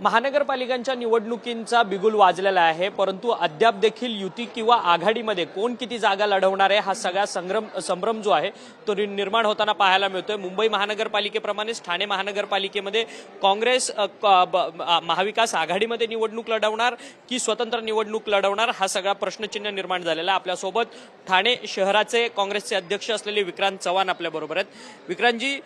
महानगरपालिकांच्या निवडणुकींचा बिगुल वाजलेला आहे परंतु अद्याप देखील युती किंवा आघाडीमध्ये कोण किती जागा लढवणार आहे हा सगळा संग्रम संभ्रम जो आहे तो निर्माण होताना पाहायला मिळतोय. मुंबई महानगरपालिकेप्रमाणेच ठाणे महानगरपालिकेमध्ये काँग्रेस क- ब- महाविकास आघाडीमध्ये निवडणूक लढवणार की स्वतंत्र निवडणूक लढवणार हा सगळा प्रश्नचिन्ह निर्माण झालेला आहे. आपल्यासोबत. ठाणे शहराचे काँग्रेसचे अध्यक्ष असलेले विक्रांत चव्हाण आपल्याबरोबर आहेत. विक्रांतजी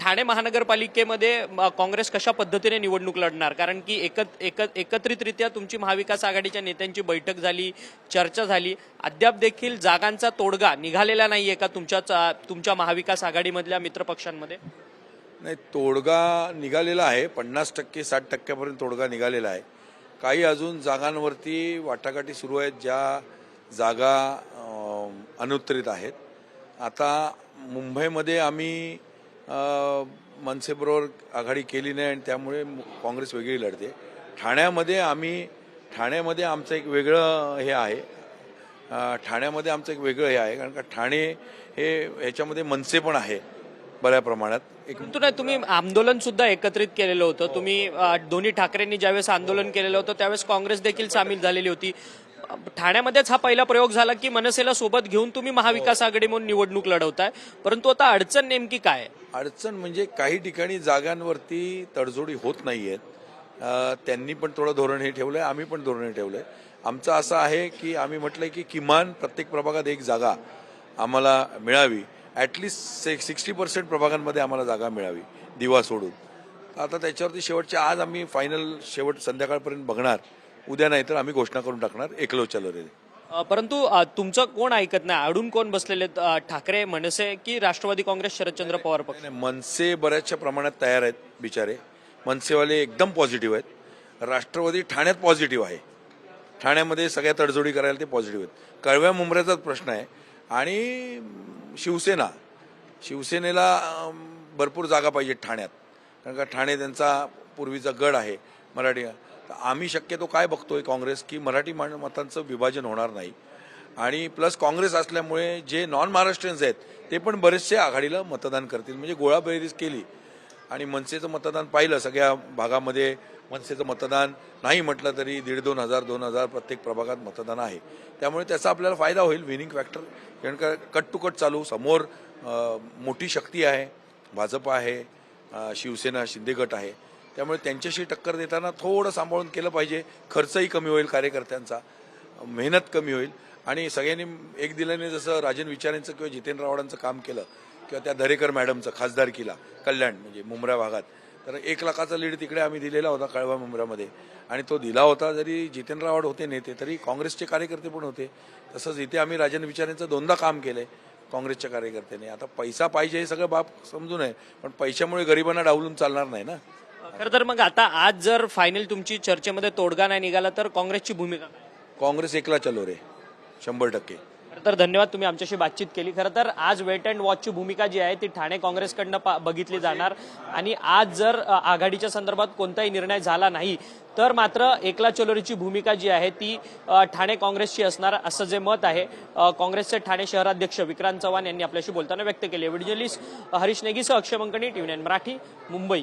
ठाणे महानगरपालिकेमध्ये काँग्रेस कशा पद्धतीने निवडणूक लढणार? कारण कारण की एकत एकत एकत्रितरित्या तुमची महाविकास आघाडीच्या नेत्यांची बैठक झाली चर्चा झाली. अद्याप देखील जागांचा तोडगा निघालेला नाही आहे का तुमच्या तुमच्या महाविकास आघाडीमधल्या मित्रपक्षांमध्ये? नाही तोडगा निघालेला आहे. पन्नास टक्के साठ टक्क्यापर्यंत तोडगा निघालेला आहे. काही अजून जागांवरती वाटाघाटी सुरू आहेत ज्या जागा अनुत्तरित आहेत. आता मुंबईमध्ये आम्ही मनसेबरोबर आघाडी केली नाही आणि त्यामुळे काँग्रेस वेगळी लढते. ठाण्यामध्ये आम्ही ठाण्यामध्ये आमचं एक वेगळं हे आहे. ठाण्यामध्ये आमचं एक वेगळं हे आहे. कारण का ठाणे हे ह्याच्यामध्ये मनसे पण आहे बऱ्या प्रमाणात. एक नाही तुम्ही आंदोलन सुद्धा एकत्रित केलेलं होतं. तुम्ही दोन्ही ठाकरेंनी ज्यावेळेस आंदोलन केलेलं होतं त्यावेळेस काँग्रेस देखील सामील झालेली होती. ठाण्यामध्येच हा पहिला प्रयोग झाला की मनसेला सोबत घेऊन तुम्ही महाविकास आघाडी म्हणून निवडणूक लढवताय. परंतु आता अडचण नेमकी काय? अडचण म्हणजे काही ठिकाणी जागांवरती तडजोडी होत नाहीयेत अं, त्यांनी पण थोडं धोरण हे ठेवलंय आम्ही पण धोरण हे ठेवलंय. आमचं असं आहे की आम्ही म्हटलंय की किमान प्रत्येक प्रभागात एक जागा आम्हाला मिळावी. ॲटलिस्ट सिक्स्टी पर्सेंट प्रभागांमध्ये आम्हाला जागा मिळावी दिवा सोडून. आता त्याच्यावरती शेवटच्या आज आम्ही फायनल शेवट संध्याकाळपर्यंत बघणार. उद्या नाही तर आम्ही घोषणा करून टाकणार एकलो चलो रे. अ, परंतु तुमचं कोण ऐकत नाही? अडून कोण बसलेले ठाकरे मनसे की राष्ट्रवादी काँग्रेस शरदचंद्र पवार पक्ष? मनसे बऱ्याचशा प्रमाणात तयार आहेत बिचारे. मनसेवाले एकदम पॉझिटिव्ह आहेत. राष्ट्रवादी ठाण्यात पॉझिटिव्ह आहे. ठाण्यामध्ये सगळ्या तडजोडी करायला ते पॉझिटिव्ह आहेत. कळव्या मुंबऱ्याचाच प्रश्न आहे. आणि शिवसेना शिवसेनेला भरपूर जागा पाहिजे ठाण्यात. कारण का ठाणे त्यांचा पूर्वीचा गड आहे मराठी तर आम्ही शक्यतो काय बघतोय काँग्रेस की मराठी माण मतांचं विभाजन होणार नाही. आणि प्लस काँग्रेस असल्यामुळे जे नॉन महाराष्ट्रीयन्स आहेत ते पण बरेचसे आघाडीला मतदान करतील. म्हणजे गोळाबेरीज केली आणि मनसेचं मतदान पाहिलं सगळ्या भागामध्ये मनसेचं मतदान नाही म्हटलं तरी दीड दोन हजार दोन हजार प्रत्येक प्रभागात मतदान आहे. त्यामुळे त्याचा आपल्याला फायदा होईल. विनिंग फॅक्टर कारण का कट टू कट चालू समोर मोठी शक्ती आहे भाजप आहे शिवसेना शिंदे गट आहे. त्यामुळे त्यांच्याशी टक्कर देताना थोडं सांभाळून केलं पाहिजे. खर्चही कमी होईल कार्यकर्त्यांचा. मेहनत कमी होईल. आणि सगळ्यांनी एक दिल्याने जसं राजन विचारेंचं किंवा जितेंद्र आव्हाडांचं काम केलं किंवा त्या दरेकर मॅडमचं खासदारकीला कल्याण म्हणजे मुंब्रा भागात. तर एक लाखाचा लीड तिकडे आम्ही दिलेला होता कळवा मुंब्रामध्ये. आणि तो दिला होता. जरी जितेंद्र आव्हाड होते नेते तरी काँग्रेसचे कार्यकर्ते पण होते. तसंच इथे आम्ही राजन विचारेंचं दोनदा काम केलंय काँग्रेसच्या कार्यकर्त्याने. आता पैसा पाहिजे हे सगळं बाब समजून आहे पण पैशामुळे गरिबांना डावलून चालणार नाही ना. खरं तर मग आता आज जर फायनल तुमची चर्चेमध्ये तोडगा नाही निघाला तर काँग्रेसची भूमिका काय? काँग्रेस एकला चलो रे शंभर टक्के. खरं तर धन्यवाद तुम्ही आमच्याशी बातचीत केली. खरं तर आज वेट अँड वॉचची भूमिका जी आहे ती ठाणे काँग्रेसकडनं पा- बघितली जाणार. आणि आज जर अ, आघाडीच्या संदर्भात कोणताही निर्णय झाला नाही तर मात्र एकला चलोरीची भूमिका जी आहे ती अ, ठाणे काँग्रेसची असणार असं जे मत आहे. अ, काँग्रेसचे ठाणे शहराध्यक्ष विक्रांत चव्हाण यांनी आपल्याशी बोलताना व्यक्त केले. व्हिडिओ जर्नलिस्ट हरीश नेगीसह अक्षय मंकणी टीव्ही नाईन मराठी मुंबई.